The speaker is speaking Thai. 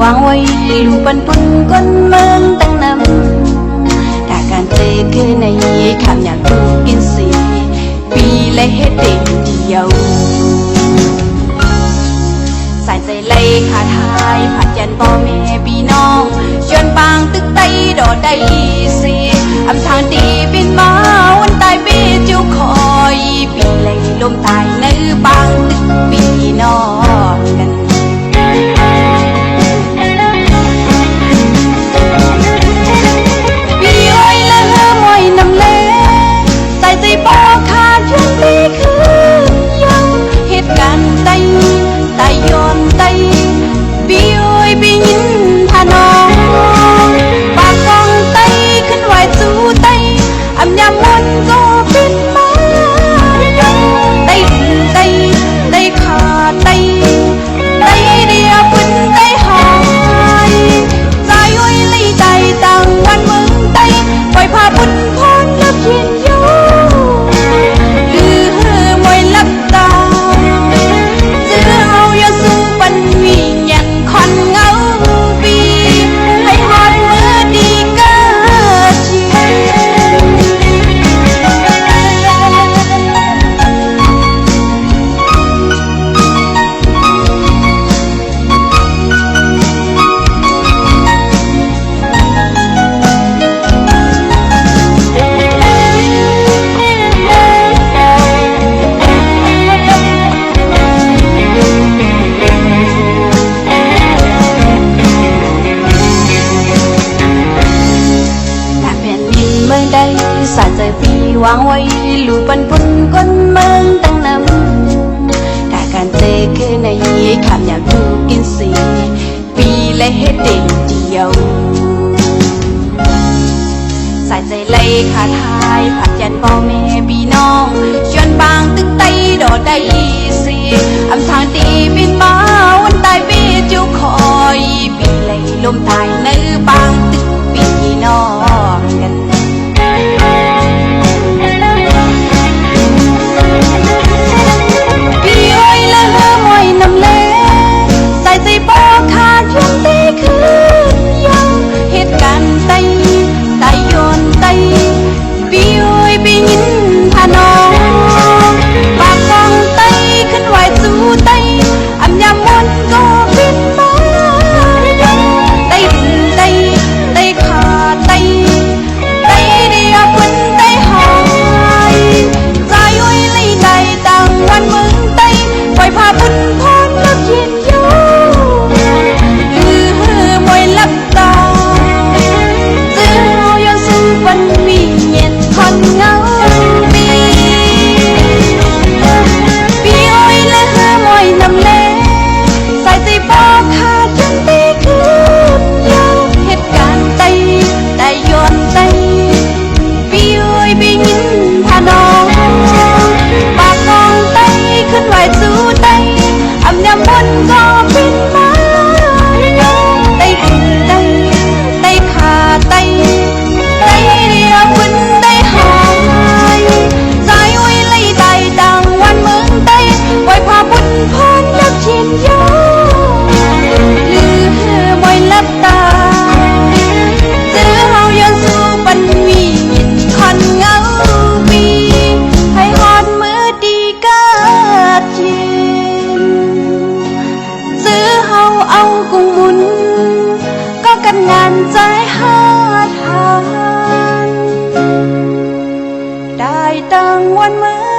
วางไว้ให้ดูปันปนก้นมันตั้งนำถ้าการเตะคือในคำอยากดูกินสีปีและเฮ็ดเด็กเดียวใส่ใจเล่ขาทายผัดยันพ่อแม่พี่น้องชวนปางตึกไตโดดได้สีอำทางดีบินมา วางไว้ลูปันปุ่นก้นเมืองตั้งนำถ้าการเตะคือในยีขามยามดูกินสีปีและเฮ็ดเด็มเดียวใส่ใจเลยขาทายผัดยันพ่อแม่พี่น้องชวนบางตึกไตดอดได้สิอำทางดีบินมาวันตายปีจุคอยปีเลยลมตาย cũng muốn có căn ngàn trái hát hàng đại tàng ngoan mãi